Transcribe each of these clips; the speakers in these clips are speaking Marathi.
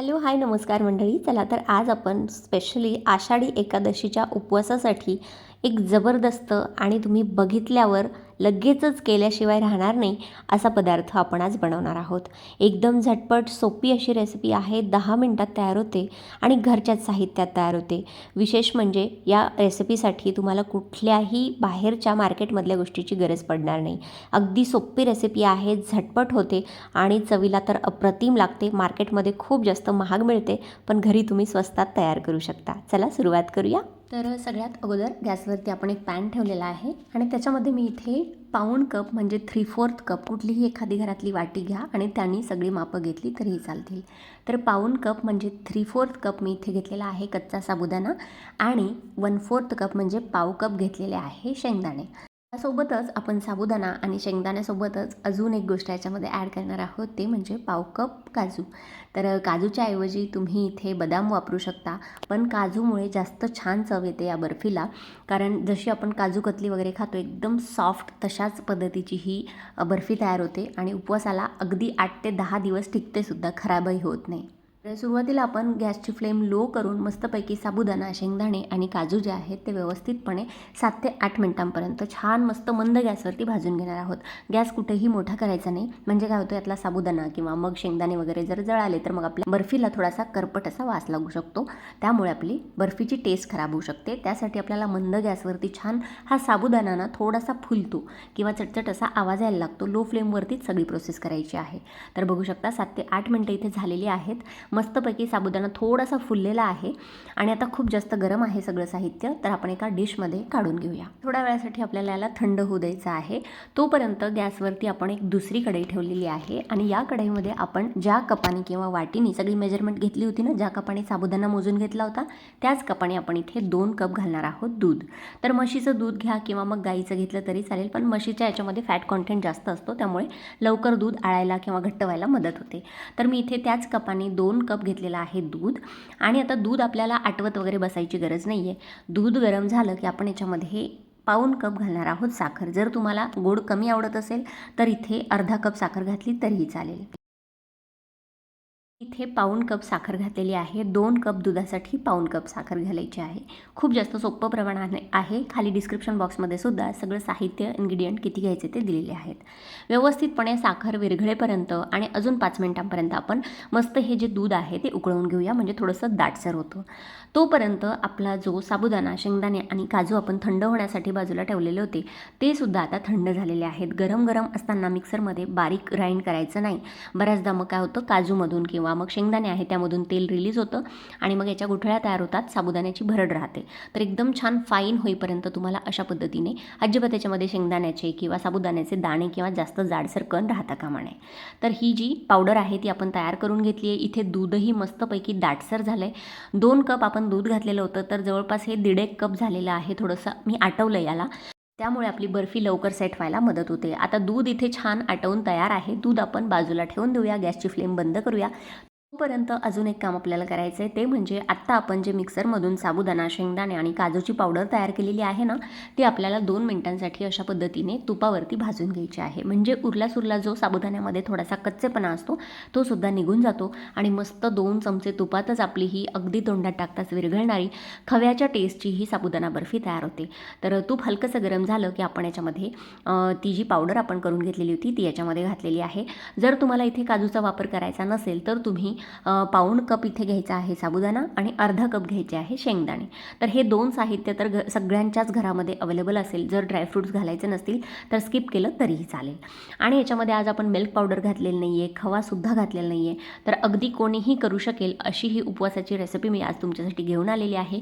हॅलो हाय नमस्कार मंडळी. चला तर आज आपण स्पेशली आषाढी एकादशीच्या उपवासासाठी एक जबरदस्त आणि तुम्ही बघितल्यावर लगेचच केल्याशिवाय राहणार नाही असा पदार्थ आपण आज बनवणार आहोत. एकदम झटपट सोपी अशी रेसिपी आहे. दहा मिनटात तयार होते आणि घरच्याच साहित्यात तयार होते. विशेष म्हणजे या रेसिपीसाठी तुम्हाला कुठल्याही बाहेरच्या मार्केटमधल्या गोष्टीची गरज पडणार नाही. अगदी सोपी रेसिपी आहे झटपट होते आणि चवीला तर अप्रतिम लागते. मार्केटमध्ये खूप जास्त महाग मिळते पण घरी तुम्ही स्वस्तात तयार करू शकता. चला सुरुवात करूया. तर सगळ्यात अगोदर गॅसवरती आपण एक पॅन ठेवलेला आहे आणि त्याच्यामध्ये मी इथे पाऊण कप म्हणजे थ्री फोर्थ कप कुठलीही एखादी घरातली वाटी घ्या आणि त्यांनी सगळी मापं घेतली तरीही चालतील. तर पाऊण कप म्हणजे थ्री फोर्थ कप मी इथे घेतलेला आहे कच्चा साबुदाणा आणि वन फोर्थ कप म्हणजे पाव कप घेतलेले आहे शेंगदाणे. त्यासोबतच आपण साबुदाणा आणि शेंगदाण्यासोबतच अजून एक गोष्ट याच्यामध्ये ॲड करणार आहोत ते म्हणजे पाव कप काजू. तर काजूच्या ऐवजी तुम्ही इथे बदाम वापरू शकता पण काजूमुळे जास्त छान चव येते या बर्फीला. कारण जशी आपण काजू कतली वगैरे खातो एकदम सॉफ्ट तशाच पद्धतीची ही बर्फी तयार होते आणि उपवासाला अगदी आठ ते दहा दिवस टिकतेसुद्धा खराबही होत नाही. तर सुरुवातीला आपण गॅसची फ्लेम लो करून मस्तपैकी साबुदाणा शेंगदाणे आणि काजू जे आहेत ते व्यवस्थितपणे सात ते आठ मिनटांपर्यंत छान मस्त मंद गॅसवरती भाजून घेणार आहोत. गॅस कुठेही मोठा करायचा नाही. म्हणजे काय होतं यातला साबुदाणा किंवा मग शेंगदाणे वगैरे जर जळाले तर मग आपल्या बर्फीला थोडासा करपट असा वास लागू शकतो. त्यामुळे आपली बर्फीची टेस्ट खराब होऊ शकते. त्यासाठी आपल्याला मंद गॅसवरती छान हा साबुदाणा ना थोडासा फुलतो किंवा चटचट असा आवाज यायला लागतो. लो फ्लेमवरतीच सगळी प्रोसेस करायची आहे. तर बघू शकता सात ते आठ मिनटं इथे झालेली आहेत. मस्तपैकी साबुदाणा थोडासा फुललेला आहे. आणि आता खूप जास्त गरम आहे सगळं साहित्य तर आपण एका डिशमध्ये काढून घेऊया. थोड्या वेळासाठी आपल्याला याला थंड होऊ द्यायचं आहे. तोपर्यंत गॅसवरती आपण एक दुसरी कढई ठेवलेली आहे. आणि या कढईमध्ये आपण ज्या कपाने किंवा वाटीने सगळी मेजरमेंट घेतली होती ना ज्या कपाने साबुदाणा मोजून घेतला होता त्याच कपाने आपण इथे दोन कप घालणार आहोत दूध. तर म्हशीचं दूध घ्या किंवा मग गाईचं घेतलं तरी चालेल पण म्हशीच्या याच्यामध्ये फॅट कॉन्टेंट जास्त असतो त्यामुळे लवकर दूध आळायला किंवा घट्ट व्हायला मदत होते. तर मी इथे त्याच कपाने दोन कप घेतलेलं आहे दूध. आणि आता दूध आपल्याला आटवत वगैरे बसायची गरज नाही आहे दूध गरम झालं की आपण याच्यामध्ये पाऊन कप घालणार आहोत साखर. जर तुम्हाला गोड कमी आवडत असेल तर इथे अर्धा कप साखर घातली तरीही चालेल. इथे पाऊण कप साखर घातलेली आहे. दोन कप दुधासाठी पाऊण कप साखर घालायची आहे. खूप जास्त सोपं प्रमाण आहे. खाली डिस्क्रिप्शन बॉक्समध्ये सुद्धा सगळं साहित्य इन्ग्रेडियंट किती घ्यायचे ते दिलेले आहेत. व्यवस्थितपणे साखर विरघळेपर्यंत आणि अजून पाच मिनटांपर्यंत आपण मस्त हे जे दूध आहे ते उकळवून घेऊया. म्हणजे थोडंसं दाटसर होतं. तोपर्यंत आपला जो साबुदाणा शेंगदाणे आणि काजू आपण थंड होण्यासाठी बाजूला ठेवलेले होते ते सुद्धा आता थंड झालेले आहेत. गरम गरम असताना मिक्सरमध्ये बारीक ग्राइंड करायचं नाही. बऱ्याचदा मग काय होतं? काजूमधून किंवा मग शेंगदाणे आहे त्यामधून तेल रिलीज होतं आणि मग याच्या गुठळ्या तयार होतात साबुदाण्याची भरड राहते. तर एकदम छान फाईन होईपर्यंत तुम्हाला अशा पद्धतीने अजिबात त्याच्यामध्ये शेंगदाण्याचे किंवा साबुदाण्याचे दाणे किंवा जास्त जाडसर कण राहता कामा नये. तर ही जी पावडर आहे ती आपण तयार करून घेतली आहे. इथे दूधही मस्तपैकी दाटसर झालं आहे दोन कप आपण दूध घातलेलं होतं तर जवळपास हे दीड एक कप झालेलं आहे. थोडंसं मी आटवलं याला. त्यामुळे आपली बर्फी लवकर सेट व्हायला मदत होते. आता दूध इथे छान आटवून तयार आहे. दूध आपण बाजूला ठेवून देऊया. गॅसची फ्लेम बंद करूया. तोपर्यंत अजून एक काम आपल्याला करायचं आहे ते म्हणजे आत्ता आपण जे मिक्सरमधून साबुदाणा शेंगदाणे आणि काजूची पावडर तयार केलेली आहे ना ती आपल्याला दोन मिनिटांसाठी अशा पद्धतीने तुपावरती भाजून घ्यायची आहे. म्हणजे उरला सुरला जो साबुदाण्यामध्ये थोडासा कच्चेपणा असतो तो सुद्धा निघून जातो आणि मस्त दोन चमचे तुपातच आपली ही अगदी तोंडात टाकताच विरघळणारी खव्याच्या टेस्टची ही साबुदाणा बर्फी तयार होते. तर तूप हलकंसं गरम झालं की आपण याच्यामध्ये ती जी पावडर आपण करून घेतलेली होती ती याच्यामध्ये घातलेली आहे. जर तुम्हाला इथे काजूचा वापर करायचा नसेल तर तुम्ही पाऊण कप इथे घ्यायचा आहे साबुदाणा आणि अर्धा कप घ्यायचे आहे शेंगदाणे. तर हे दोन साहित्य तर घ सगळ्यांच्याच घरामध्ये अवेलेबल असेल. जर ड्रायफ्रूट्स घालायचे नसतील तर स्किप केलं तरीही चालेल. आणि याच्यामध्ये आज आपण मिल्क पावडर घातलेली नाही आहे खवासुद्धा घातलेला नाही आहे तर अगदी कोणीही करू शकेल अशी ही उपवासाची रेसिपी मी आज तुमच्यासाठी घेऊन आलेली आहे.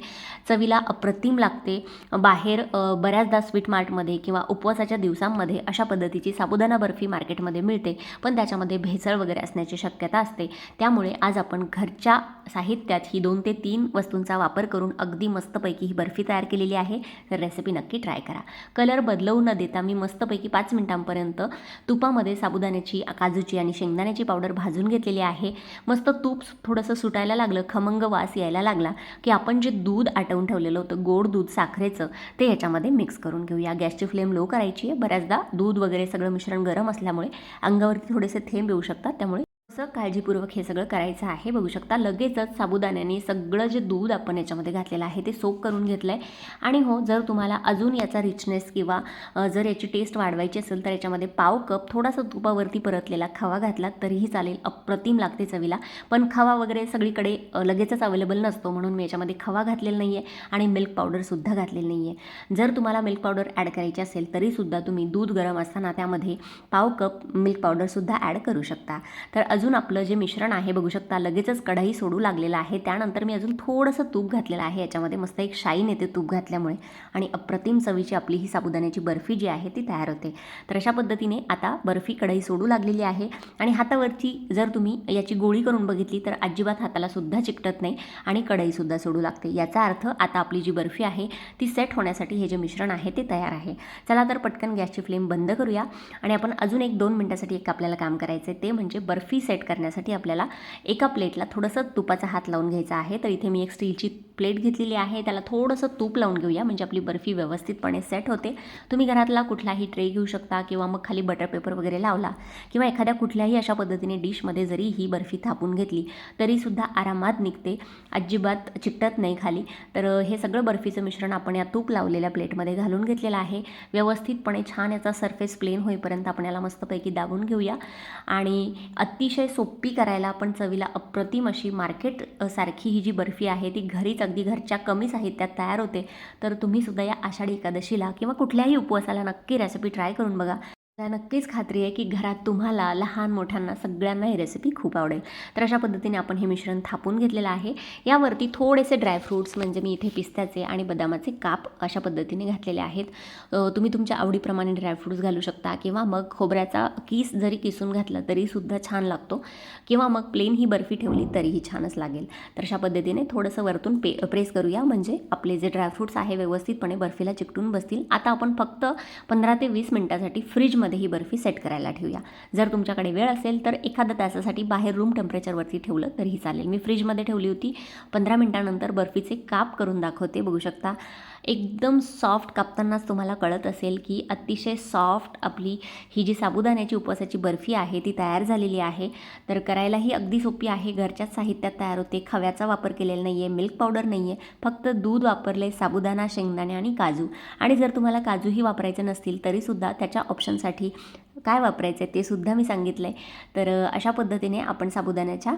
चवीला अप्रतिम लागते. बाहेर बऱ्याचदा स्वीट मार्टमध्ये किंवा उपवासाच्या दिवसांमध्ये अशा पद्धतीची साबुदाणा बर्फी मार्केटमध्ये मिळते. पण त्याच्यामध्ये भेसळ वगैरे असण्याची शक्यता असते. त्यामुळे आज आपण घरच्या साहित्यात ही दोन ते तीन वस्तूंचा वापर करून अगदी मस्तपैकी ही बर्फी तयार केलेली आहे. तर रेसिपी नक्की ट्राय करा. कलर बदलवू न देता मी मस्तपैकी पाच मिनटांपर्यंत तुपामध्ये साबुदाण्याची काजूची आणि शेंगदाण्याची पावडर भाजून घेतलेली आहे. मस्त तूप थोडंसं सुटायला लागलं खमंग वास यायला लागला की आपण जे दूध आटवून ठेवलेलं होतं गोड दूध साखरेचं ते ह्याच्यामध्ये मिक्स करून घेऊया. गॅसची फ्लेम लो करायची आहे. बऱ्याचदा दूध वगैरे सगळं मिश्रण गरम असल्यामुळे अंगावरती थोडेसे थेंब येऊ शकतात त्यामुळे कसं काळजीपूर्वक हे सगळं करायचं आहे. बघू शकता लगेचच साबुदाण्याने सगळं जे दूध आपण याच्यामध्ये घातलेलं आहे ते सोक करून घेतलं आहे आणि हो जर तुम्हाला अजून याचा रिचनेस किंवा जर याची टेस्ट वाढवायची असेल तर याच्यामध्ये पाव कप थोडासा तुपावरती परतलेला खवा घातला तरीही चालेल. अप्रतिम लागते चवीला. पण खवा वगैरे सगळीकडे लगेचच अवेलेबल नसतो म्हणून मी याच्यामध्ये खवा घातलेला नाही आहे आणि मिल्क पावडरसुद्धा घातलेली नाही आहे जर तुम्हाला मिल्क पावडर ॲड करायची असेल तरीसुद्धा तुम्ही दूध गरम असताना त्यामध्ये पाव कप मिल्क पावडरसुद्धा ॲड करू शकता. तर अजून अजून आपलं जे मिश्रण आहे बघू शकता लगेचच कढई सोडू लागलेलं आहे. त्यानंतर मी अजून थोडंसं तूप घातलेलं आहे. याच्यामध्ये मस्त एक शाईन येते तूप घातल्यामुळे. आणि अप्रतिम चवीची आपली ही साबुदाण्याची बर्फी जी आहे ती तयार होते. तर अशा पद्धतीने आता बर्फी कढई सोडू लागलेली आहे. आणि हातावरची जर तुम्ही याची गोळी करून बघितली तर अजिबात हाताला सुद्धा चिकटत नाही आणि कढईसुद्धा सोडू लागते. याचा अर्थ आता आपली जी बर्फी आहे ती सेट होण्यासाठी हे जे मिश्रण आहे ते तयार आहे. चला तर पटकन गॅसची फ्लेम बंद करूया. आणि आपण अजून एक दोन मिनटासाठी एक आपल्याला काम करायचं आहे ते म्हणजे बर्फी सेट करण्यासाठी आपल्याला एका प्लेटला थोडंसं तुपाचा हात लावून घ्यायचा आहे. तर इथे मी एक स्टीलची प्लेट घेतलेली आहे त्याला थोडंसं तूप लावून घेऊया म्हणजे आपली बर्फी व्यवस्थितपणे सेट होते. तुम्ही घरातला कुठलाही ट्रे घेऊ शकता किंवा मग खाली बटर पेपर वगैरे लावला किंवा एखाद्या कुठल्याही अशा पद्धतीने डिशमध्ये जरी ही बर्फी थापून घेतली तरीसुद्धा आरामात निघते. अजिबात चिकटत नाही खाली. तर हे सगळं बर्फीचं मिश्रण आपण या तूप लावलेल्या प्लेटमध्ये घालून घेतलेलं आहे. व्यवस्थितपणे छान याचा सरफेस प्लेन होईपर्यंत आपण याला मस्तपैकी दाबून घेऊया. आणि अतिशय सोपी करायला आपण चवीला अप्रतिम अशी मार्केट सारखी ही जी बर्फी आहे ती घरीच अगदी घरच्या कमी साहित्यात तयार होते तर तुम्ही सुद्धा या आषाढी एकादशीला किंवा कुठल्याही उपवासाला नक्की रेसिपी ट्राय करून बघा. मला नक्कीच खात्री आहे की घरात तुम्हाला लहान मोठ्यांना सगळ्यांना ही रेसिपी खूप आवडेल. तर अशा पद्धतीने आपण हे मिश्रण थापून घेतलेलं आहे. यावरती थोडेसे ड्रायफ्रूट्स म्हणजे मी इथे पिस्त्याचे आणि बदामाचे काप अशा पद्धतीने घातलेले आहेत. तुम्ही तुमच्या आवडीप्रमाणे ड्रायफ्रूट्स घालू शकता किंवा मग खोबऱ्याचा किस जरी किसून घातला तरीसुद्धा छान लागतो. किंवा मग प्लेन ही बर्फी ठेवली तरीही छानच लागेल. तर अशा पद्धतीने थोडंसं वरतून पे प्रेस करूया. म्हणजे आपले जे ड्रायफ्रूट्स आहे व्यवस्थितपणे बर्फीला चिकटून बसतील. आता आपण फक्त पंधरा ते वीस मिनटासाठी फ्रीजमध्ये ही बर्फी सेट करायला ठेवूया. जर तुमच्याकडे वेळ असेल तर एखाद्या तासासाठी बाहेर रूम टेम्परेचरवरती ठेवलं तरीही चालेल. मी फ्रीजमध्ये ठेवली होती. पंधरा मिनटानंतर बर्फीचे काप करून दाखवते बघू शकता. एकदम सॉफ्ट कापतानाच तुम्हाला कळत असेल की अतिशय सॉफ्ट आपली ही जी साबुदाण्याची उपवासाची बर्फी आहे ती तयार झालेली आहे. तर करायलाही अगदी सोपी आहे. घरच्याच साहित्यात तयार होते. खव्याचा वापर केलेला नाही आहे मिल्क पावडर नाही आहे फक्त दूध वापरले साबुदाणा शेंगदाणे आणि काजू. आणि जर तुम्हाला काजूही वापरायचे नसतील तरीसुद्धा त्याच्या ऑप्शनसाठी काय वापरायचं आहे ते सुद्धा मी सांगितलं आहे तर अशा पद्धतीने आपण साबुदाण्याच्या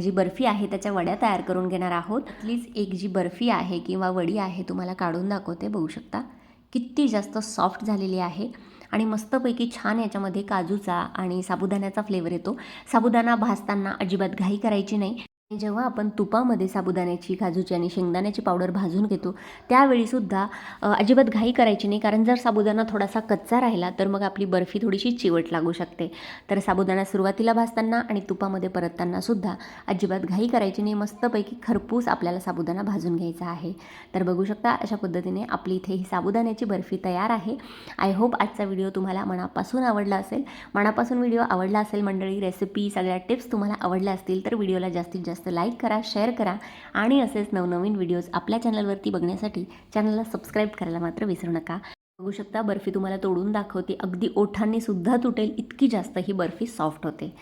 जी बर्फी आहे त्याच्या वड्या तयार करून घेणार आहोत. प्लीज एक जी बर्फी आहे किंवा वडी आहे तुम्हाला काढून दाखवते बघू शकता. किती जास्त सॉफ्ट झालेली आहे आणि मस्तपैकी छान याच्यामध्ये काजूचा आणि साबुदाण्याचा फ्लेवर येतो. साबुदाणा भाजताना अजिबात घाई करायची नाही. जेव्हा आपण तुपामध्ये साबुदाण्याची काजूची आणि शेंगदाण्याची पावडर भाजून घेतो त्यावेळीसुद्धा अजिबात घाई करायची नाही. कारण जर साबुदाणा थोडासा कच्चा राहिला तर मग आपली बर्फी थोडीशी चिवट लागू शकते. तर साबुदाणा सुरुवातीला भाजताना आणि तुपामध्ये परतताना सुद्धा अजिबात घाई करायची नाही. मस्तपैकी खरपूस आपल्याला साबुदाणा भाजून घ्यायचा आहे. तर बघू शकता अशा पद्धतीने आपली इथे ही साबुदाण्याची बर्फी तयार आहे. आय होप आजचा व्हिडिओ तुम्हाला मनापासून आवडला असेल. मनापासून व्हिडिओ आवडला असेल मंडळी रेसिपी सगळ्या टिप्स तुम्हाला आवडल्या असतील तर व्हिडिओला जास्तीत जास्त लाईक करा शेअर करा आणि असेच नवनवीन व्हिडिओज आपल्या चॅनलवरती बघण्यासाठी चॅनलला सबस्क्राईब करायला मात्र विसरू नका. बघू शकता बर्फी तुम्हाला तोडून दाखवते. अगदी ओठांनी सुद्धा तुटेल इतकी जास्त ही बर्फी सॉफ्ट होते.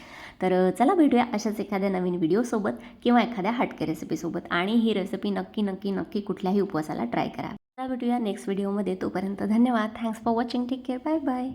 तर चला भेटूया अशाच एखाद्या नवीन व्हिडिओसोबत किंवा एखाद्या हटके रेसिपीसोबत आणि ही रेसिपी नक्की नक्की नक्की कुठल्याही उपवासाला ट्राय करा. चला भेटूया नेक्स्ट व्हिडिओमध्ये तोपर्यंत धन्यवाद. Thanks for watching take care bye bye